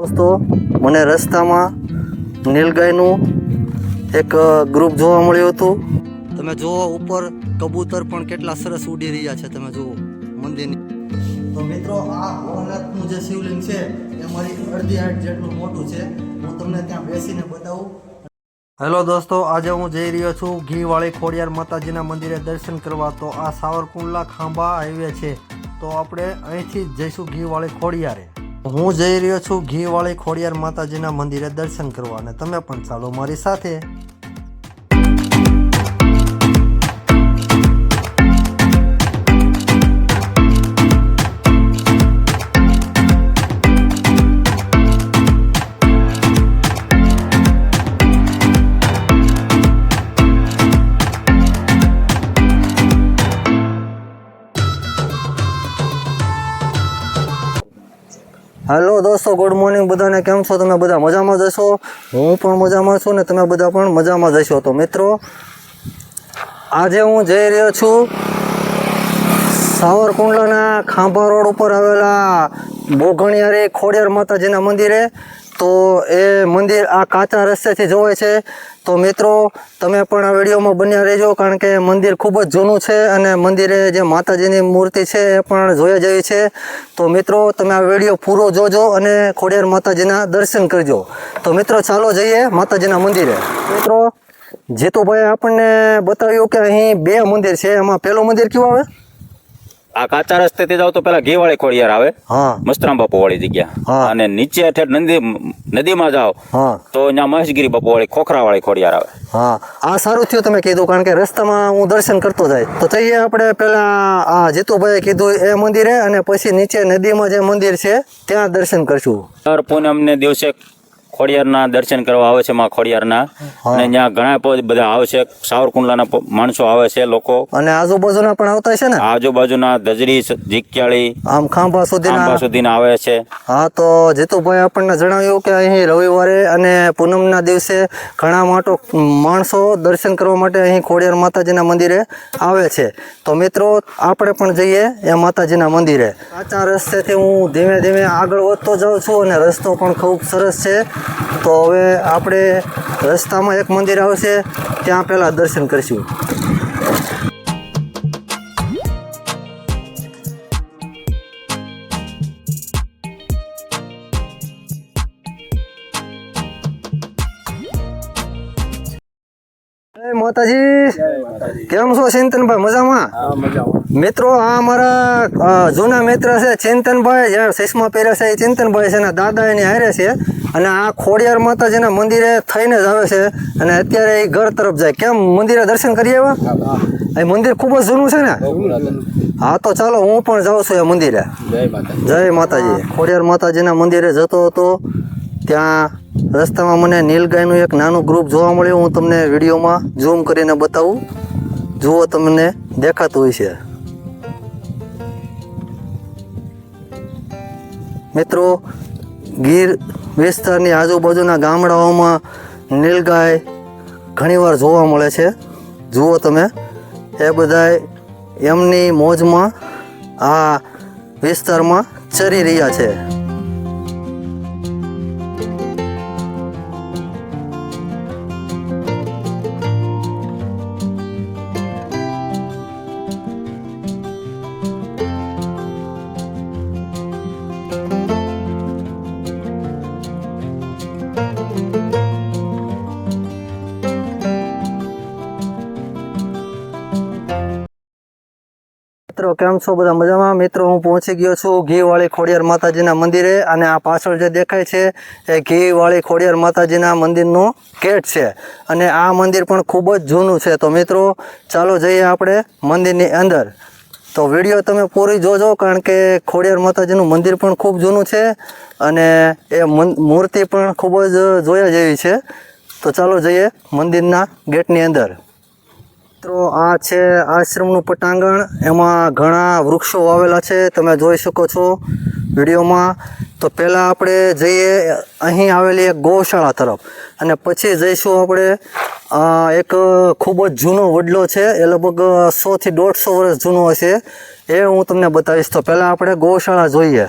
દોસ્તો, મને રસ્તામાં નીલગાયનું એક ગ્રુપ જોવા મળ્યું હતું. તમે જુઓ, ઉપર કબૂતર પણ કેટલા સરસ ઉડી રહ્યા છે, તમે જુઓ, મંદિરની. તો મિત્રો, આ ભોળાનાથનું જે શિવલિંગ છે, એ મારી અડધી હાઈટ જેટલું મોટું છે. હું તમને ત્યાં બેસીને બતાવું. હેલો દોસ્તો, આજે હું જઈ રહ્યો છું ઘીવાળી ખોડિયાર માતાજીના મંદિરે દર્શન કરવા. તો આ સાવરકુંડલા ખાંભા હાઈવે છે. તો આપણે અહીંથી જ જઈશું ઘીવાળી ખોડિયારે. હું જઈ રહ્યો છું ઘીવાળી ખોડિયાર માતાજીના મંદિરે દર્શન કરવા અને તમે પણ ચાલો મારી સાથે. હેલો દોસ્તો ગુડ મોર્નિંગ બધાને. કેમ છો તમે? બધા મજામાં જશો હું પણ મજામાં છું ને તમે બધા પણ મજામાં જશો તો મિત્રો, આજે હું જઈ રહ્યો છું સાવરકુંડલાના ખાંભા રોડ ઉપર આવેલા બોઘણિયારી ખોડિયાર માતાજીના મંદિરે. તો એ મંદિર આ કાચા રસ્તેથી જોવે છે. તો મિત્રો, તમે પણ આ વિડીયોમાં બન્યા રહેજો, કારણ કે મંદિર ખૂબ જ જૂનું છે અને મંદિરે જે માતાજીની મૂર્તિ છે એ પણ જોયા જેવી છે. તો મિત્રો, તમે આ વીડિયો પૂરો જોજો અને ખોડિયાર માતાજીના દર્શન કરજો. તો મિત્રો, ચાલો જઈએ માતાજીના મંદિરે. મિત્રો જેતુભાઈ આપણને બતાવ્યું કે અહીં બે મંદિર છે. એમાં પહેલું મંદિર કયું આવે? આ કાચા રસ્તેથી જાવ તો પેલા ઘીવાળી ખોડિયાર આવે. મસ્તરામ બાપુ વાળી જગ્યા. અને નીચે ઠેઠ નદી નદીમાં જાઓ તો અહીંયા મહેશગીરી બાપુ વાળી ખોખરા વાળી ખોડિયાર આવે. હા. આ સારું થયું તમે કીધું કારણ કે રસ્તામાં હું દર્શન કરતો જાય. તો જઈએ આપણે પેલા આ જીતુભાઈ કીધું એ મંદિરે અને પછી નીચે નદીમાં જે મંદિર છે ત્યાં દર્શન કરશું. દર પૂનમને દિવસે ખોડિયારના દર્શન કરવા આવે છે માં ખોડિયારના. અને ત્યાં ઘણા બધા આવે છે. સાવરકુંડલાના માણસો આવે છે લોકો. અને આજુબાજુના પણ આવતા છે ને? આજુબાજુના દજરી જીક્યાળી આમ ખાંભા સુધીના? ખાંભા સુધીના આવે છે. હા તો જીતુભાઈ આપણને જણાવ્યું કે અહીં રવિવારે અને પૂનમના દિવસે ઘણા માટો માણસો દર્શન કરવા માટે અહીં ખોડિયાર માતાજીના મંદિરે આવે છે. તો મિત્રો આપણે પણ જઈએ એ માતાજીના મંદિરે. કાચા રસ્તેથી હું ધીમે ધીમે આગળ વધતો જાઉં છું અને રસ્તો પણ ખૂબ સરસ છે. તો હવે આપણે રસ્તામાં એક મંદિર આવશે ત્યાં પહેલાં દર્શન કરીશું. માતાજી. કેમ છો ચિંતનભાઈ? મજામાં? મિત્રો આ અમારા જૂના મિત્ર છે ચિંતનભાઈ જે ચશ્મા પહેર્યા છે એ ચિંતનભાઈ છે એના દાદા એની હારે છે. અને આ ખોડિયાર માતાજીના મંદિરે થઈને જ આવે છે. અને અત્યારે એ ઘર તરફ જાય. કેમ? મંદિરે દર્શન કરી આવ્યા? એ મંદિર ખૂબ જ જૂનું છે ને? હા તો ચાલો હું પણ જાઉં છું એ મંદિરે. જય માતાજી. ખોડિયાર માતાજીના મંદિરે જતો હતો. ત્યાં રસ્તામાં મને નીલગાયનું એક નાનું ગ્રુપ જોવા મળ્યું. હું તમને વિડીયોમાં ઝૂમ કરીને બતાવું. જુઓ તમને દેખાતું હોય છે મિત્રો ગીર વિસ્તારની આજુબાજુના ગામડાઓમાં નીલગાય ઘણીવાર જોવા મળે છે. જુઓ તમે, એ બધાય એમની મોજમાં આ વિસ્તારમાં ચરી રહ્યા છે. મિત્રો, કેમ છો બધા મજામાં? મિત્રો, હું પહોંચી ગયો છું ઘીવાળી ખોડિયાર માતાજીના મંદિરે અને આ પાછળ જે દેખાય છે, એ ઘીવાળી ખોડિયાર માતાજીના મંદિરનું ગેટ છે. અને આ મંદિર પણ ખૂબ જ જૂનું છે. તો મિત્રો, ચાલો જઈએ આપણે મંદિરની અંદર. તો વીડિયો તમે પૂરી જોજો, કારણ કે ખોડિયાર માતાજીનું મંદિર પણ ખૂબ જૂનું છે અને એ મૂર્તિ પણ ખૂબ જ જોયા જેવી છે. તો ચાલો જઈએ મંદિરના ગેટની અંદર. મિત્રો, આ છે આશ્રમનું પટાંગણ. એમાં ઘણા વૃક્ષો વાવેલા છે, તમે જોઈ શકો છો વિડીયોમાં. તો પહેલાં આપણે જઈએ અહીં આવેલી એક ગૌશાળા તરફ. અને પછી જઈશું આપણે એક ખૂબ જ જૂનો વડલો છે, એ લગભગ સોથી દોઢસો વર્ષ જૂનો હશે. એ હું તમને બતાવીશ. તો પહેલાં આપણે ગૌશાળા જોઈએ.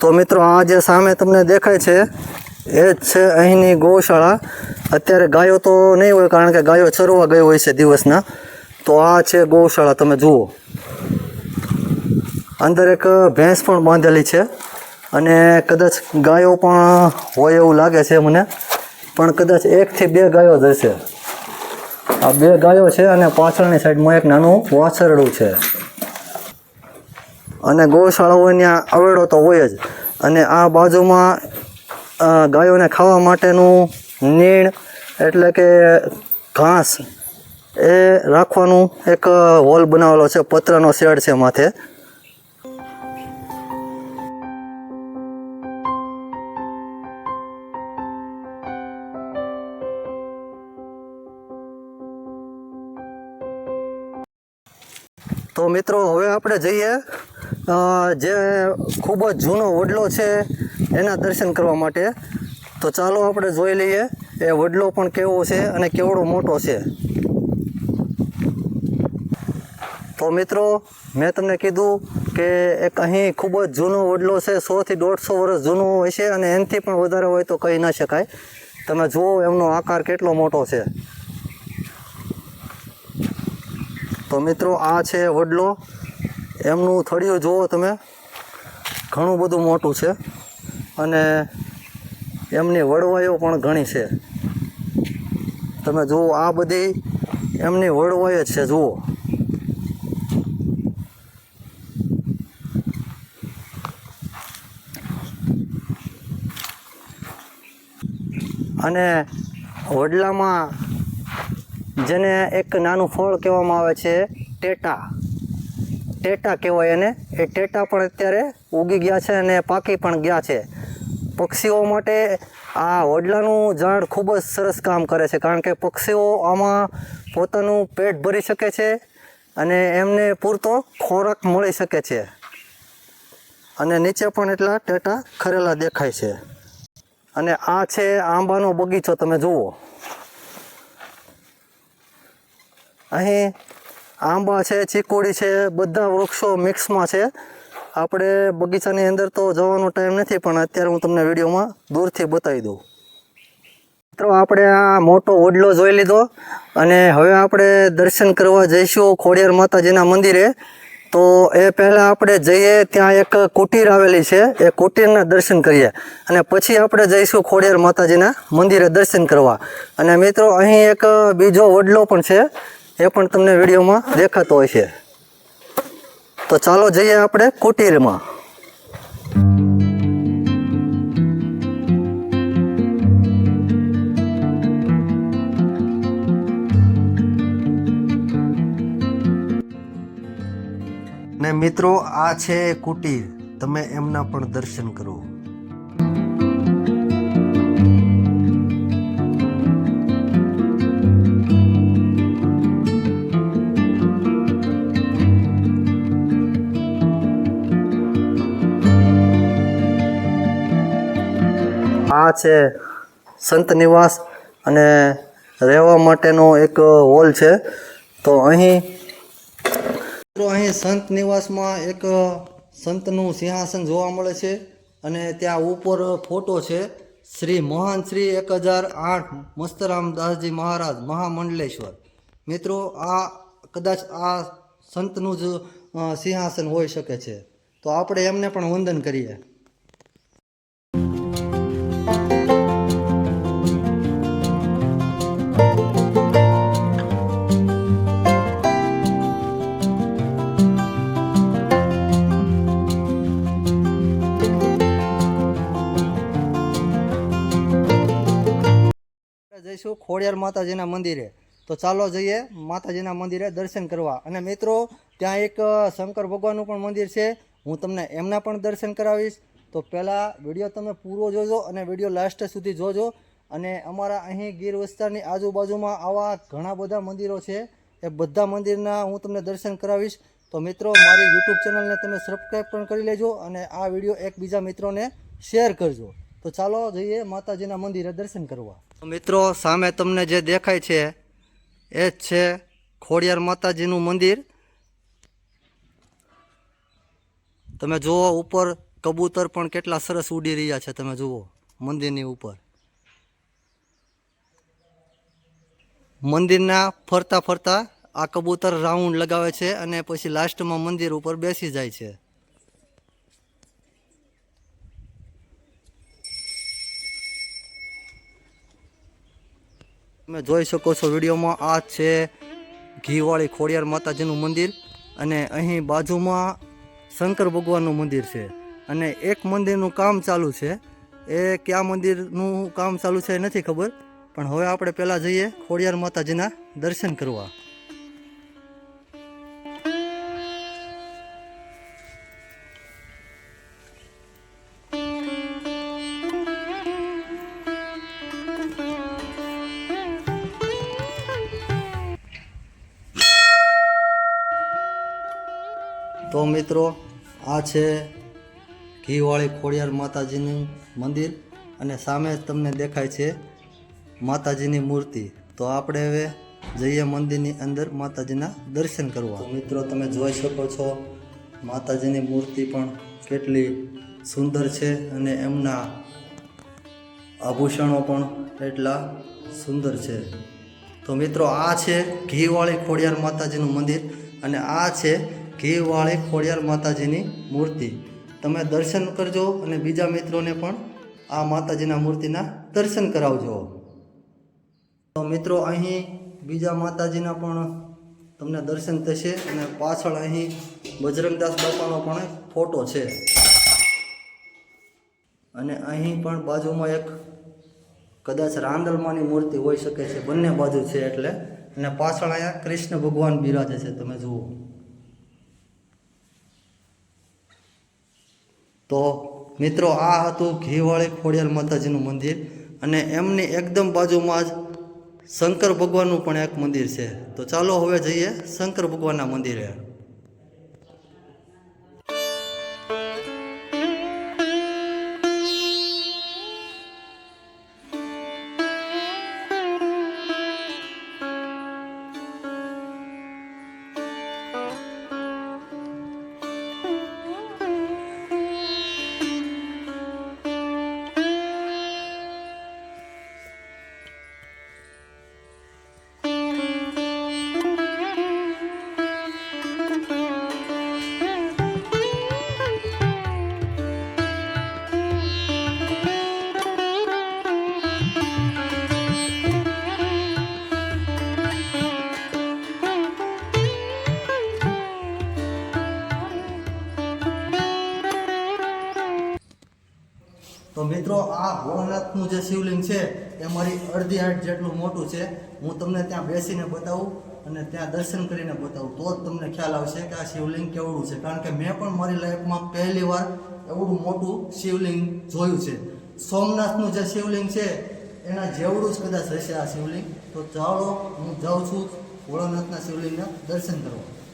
તો મિત્રો, આ જે સામે તમને દેખાય છે એ જ છે અહીંની ગૌશાળા. અત્યારે ગાયો તો નહીં હોય, કારણ કે ગાયો ચરવા ગઈ હોય છે દિવસના. તો આ છે ગૌશાળા, તમે જુઓ. અંદર એક ભેંસ પણ બાંધેલી છે. અને કદાચ ગાયો પણ હોય એવું લાગે છે મને. પણ કદાચ એકથી બે ગાયો જ આ બે ગાયો છે અને પાછળની સાઈડમાં એક નાનું વાછરડું છે. અને ગૌશાળા હોય ત્યાં અવેડો તો હોય જ. અને આ બાજુમાં ગાયોને ખાવા માટેનું નીણ એટલે કે ઘાસ એ રાખવાનું એક હોલ બનાવેલો છે, પતરાનો શેડ છે માથે. તો મિત્રો, હવે આપણે જઈએ જે ખૂબ જ જૂનો વડલો છે, એના દર્શન કરવા માટે. તો ચાલો આપણે જોઈ લઈએ, એ વડલો પણ કેવો છે અને કેવડો મોટો છે. તો મિત્રો, મેં તમને કીધું કે એક અહીં ખૂબ જ જૂનો વડલો છે સોથી દોઢસો વર્ષ જૂનો હોય છે અને એનાથી પણ વધારે હોય તો કહી ના શકાય. તમે જુઓ એમનો આકાર કેટલો મોટો છે. તો મિત્રો, આ છે વડલો. એમનું થળિયું જુઓ તમે. ઘણું બધું મોટું છે. અને એમની વડવાઈઓ પણ ઘણી છે. તમે જુઓ, આ બધી એમની વડવાઈ જ છે, જુઓ. અને વડલામાં જેને એક નાનું ફળ કહેવામાં આવે છે, ટેટા. ટેટા કહેવાય એને. એ ટેટા પણ અત્યારે ઉગી ગયા છે અને પાકી પણ ગયા છે. પક્ષીઓ માટે આ વડલાનું ઝાડ ખૂબ જ સરસ કામ કરે છે, કારણ કે પક્ષીઓ આમાં પોતાનું પેટ ભરી શકે છે અને એમને પૂરતો ખોરાક મળી શકે છે. અને નીચે પણ એટલા ટેટા ખરેલા દેખાય છે. અને આ છે આંબાનો બગીચો, તમે જુઓ. અહીં આંબા છે, ચીકુડી છે, બધા વૃક્ષો મિક્સમાં છે. આપણે બગીચાની અંદર તો જવાનો ટાઈમ નથી, પણ અત્યારે હું તમને વિડીયોમાં દૂરથી બતાવી દઉં. મિત્રો, આપણે આ મોટો ઓડલો જોઈ લીધો અને હવે આપણે દર્શન કરવા જઈશું ખોડિયાર માતાજીના મંદિરે. તો એ પહેલાં આપણે જઈએ, ત્યાં એક કુટીર આવેલી છે, એ કુટીરના દર્શન કરીએ. અને પછી આપણે જઈશું ખોડિયાર માતાજીના મંદિરે દર્શન કરવા. અને મિત્રો, અહીં એક બીજો ઓડલો પણ છે એ પણ તમને વિડીયોમાં દેખાતો હોય છે. તો ચાલો જઈએ આપણે કુટીરમાં. ને મિત્રો, આ છે કુટીર. તમે એમના પણ દર્શન કરો. આ છે સંત નિવાસ અને રહેવા માટેનો એક હોલ છે. તો અહીં મિત્રો, અહીં સંત નિવાસમાં એક સંતનું સિંહાસન જોવા મળે છે અને ત્યાં ઉપર ફોટો છે. શ્રી મહાન શ્રી એક હજાર આઠ મસ્તરામ દાસજી મહારાજ મહામંડલેશ્વર. મિત્રો, આ કદાચ આ સંતનું જ સિંહાસન હોઈ શકે છે. તો આપણે એમને પણ વંદન કરીએ. જઈશું ખોડિયાર માતાજીના મંદિરે. તો ચાલો જઈએ માતાજીના મંદિરે દર્શન કરવા. અને મિત્રો, ત્યાં એક શંકર ભગવાનનું પણ મંદિર છે. હું તમને એમના પણ દર્શન કરાવીશ. તો પહેલાં વીડિયો તમે પૂરો જોજો અને વીડિયો લાસ્ટ સુધી જોજો. અને અમારા અહીં ગીર વિસ્તારની આજુબાજુમાં આવા ઘણા બધા મંદિરો છે. એ બધા મંદિરના હું તમને દર્શન કરાવીશ. તો મિત્રો, મારી યુટ્યુબ ચેનલને તમે સબસ્ક્રાઈબ પણ કરી લેજો અને આ વીડિયો એકબીજા મિત્રોને શેર કરજો. તો ચાલો જઈએ માતાજીના મંદિરે દર્શન કરવા. મિત્રો, સામે તમને જે દેખાય છે, એ જ છે ખોડિયાર માતાજીનું મંદિર. તમે જુઓ, ઉપર કબૂતર પણ કેટલા સરસ ઉડી રહ્યા છે, તમે જુઓ, મંદિરની ઉપર. મંદિરના ફરતા ફરતા આ કબૂતર રાઉન્ડ લગાવે છે અને પછી લાસ્ટમાં મંદિર ઉપર બેસી જાય છે. તમે જોઈ શકો છો વિડીયોમાં આ છે ઘીવાળી ખોડિયાર માતાજીનું મંદિર અને અહીં બાજુમાં શંકર ભગવાનનું મંદિર છે. અને એક મંદિરનું કામ ચાલુ છે. એ કયા મંદિરનું કામ ચાલુ છે એ નથી ખબર, પણ હવે આપણે પહેલાં જઈએ ખોડિયાર માતાજીના દર્શન કરવા. તો મિત્રો, આ છે ઘીવાળી ખોડિયાર માતાજીનું મંદિર અને સામે તમને દેખાય છે માતાજીની મૂર્તિ. તો આપણે હવે જઈએ મંદિરની અંદર માતાજીના દર્શન કરવા. મિત્રો, તમે જોઈ શકો છો માતાજીની મૂર્તિ પણ કેટલી સુંદર છે અને એમના આભૂષણો પણ એટલા સુંદર છે. તો મિત્રો, આ છે ઘીવાળી ખોડિયાર માતાજીનું મંદિર અને આ છે ઘીવાળી ખોડિયાર માતાજીની મૂર્તિ. તમે દર્શન કરજો અને બીજા મિત્રોને પણ આ માતાજીના મૂર્તિના દર્શન કરાવજો. તો મિત્રો, અહીં બીજા માતાજીના પણ તમને દર્શન થશે અને પાછળ અહીં બજરંગદાસ બાપાનો પણ ફોટો છે. અને અહીં પણ બાજુમાં એક કદાચ રાંદલમાની મૂર્તિ હોઈ શકે છે. બંને બાજુ છે એટલે. અને પાછળ અહીંયા કૃષ્ણ ભગવાન બિરાજે છે. તમે જુઓ. તો મિત્રો, આ હતું ઘીવાળી ખોડિયાર માતાજીનું મંદિર અને એમની એકદમ બાજુમાં જ શંકર ભગવાનનું પણ એક મંદિર છે. તો ચાલો હવે જઈએ શંકર ભગવાનના મંદિરે. મિત્રો, આ ભોળાનાથનું જે શિવલિંગ છે, એ મારી અડધી આઠ જેટલું મોટું છે. હું તમને ત્યાં બેસીને બતાવું અને ત્યાં દર્શન કરીને બતાવું. તો જ તમને ખ્યાલ આવશે કે આ શિવલિંગ કેવડું છે. કારણ કે મેં પણ મારી લાઈફમાં પહેલી વાર એવડું મોટું શિવલિંગ જોયું છે. સોમનાથનું જે શિવલિંગ છે, એના જેવડું જ કદાચ હશે આ શિવલિંગ. તો ચાલો, હું જાઉં છું ભોળાનાથના શિવલિંગના દર્શન કરવા.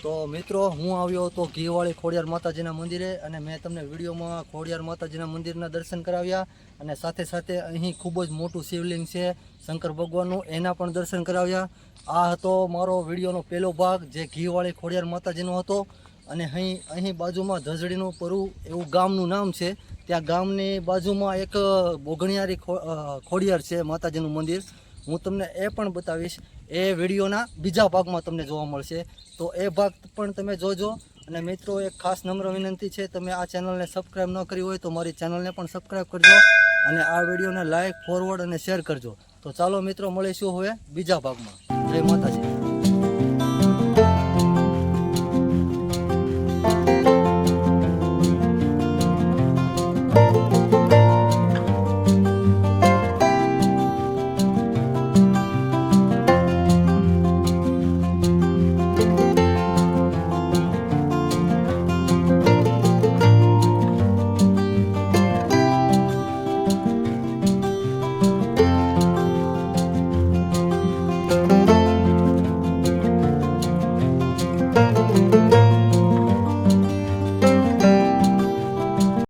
તો મિત્રો, હું આવ્યો હતો ઘીવાળી ખોડિયાર માતાજીના મંદિરે અને મેં તમને વિડીયોમાં ખોડિયાર માતાજીના મંદિરના દર્શન કરાવ્યા અને સાથે સાથે અહીં ખૂબ જ મોટું શિવલિંગ છે, શંકર ભગવાનનું. એના પણ દર્શન કરાવ્યા. આ હતો મારો વિડીયોનો પહેલો ભાગ, જે ઘીવાળી ખોડિયાર માતાજીનો હતો. અને અહીં અહીં બાજુમાં ધજડીનું પરું એવું ગામનું નામ છે. ત્યાં ગામની બાજુમાં એક બોગણિયારી ખોડિયાર છે માતાજીનું મંદિર. હું તમને એ પણ બતાવીશ એ વિડીયોના બીજા ભાગમાં તમને જોવા મળશે. તો એ ભાગ પણ તમે જોજો. અને મિત્રો, એક ખાસ નમ્ર વિનંતી છે, તમે આ ચેનલને સબસ્ક્રાઈબ ન કરી હોય તો મારી ચેનલને પણ સબસ્ક્રાઈબ કરજો અને આ વિડીયોને લાઈક, ફોરવર્ડ અને શેર કરજો. તો ચાલો મિત્રો, મળીશું હવે બીજા ભાગમાં. જય માતાજી.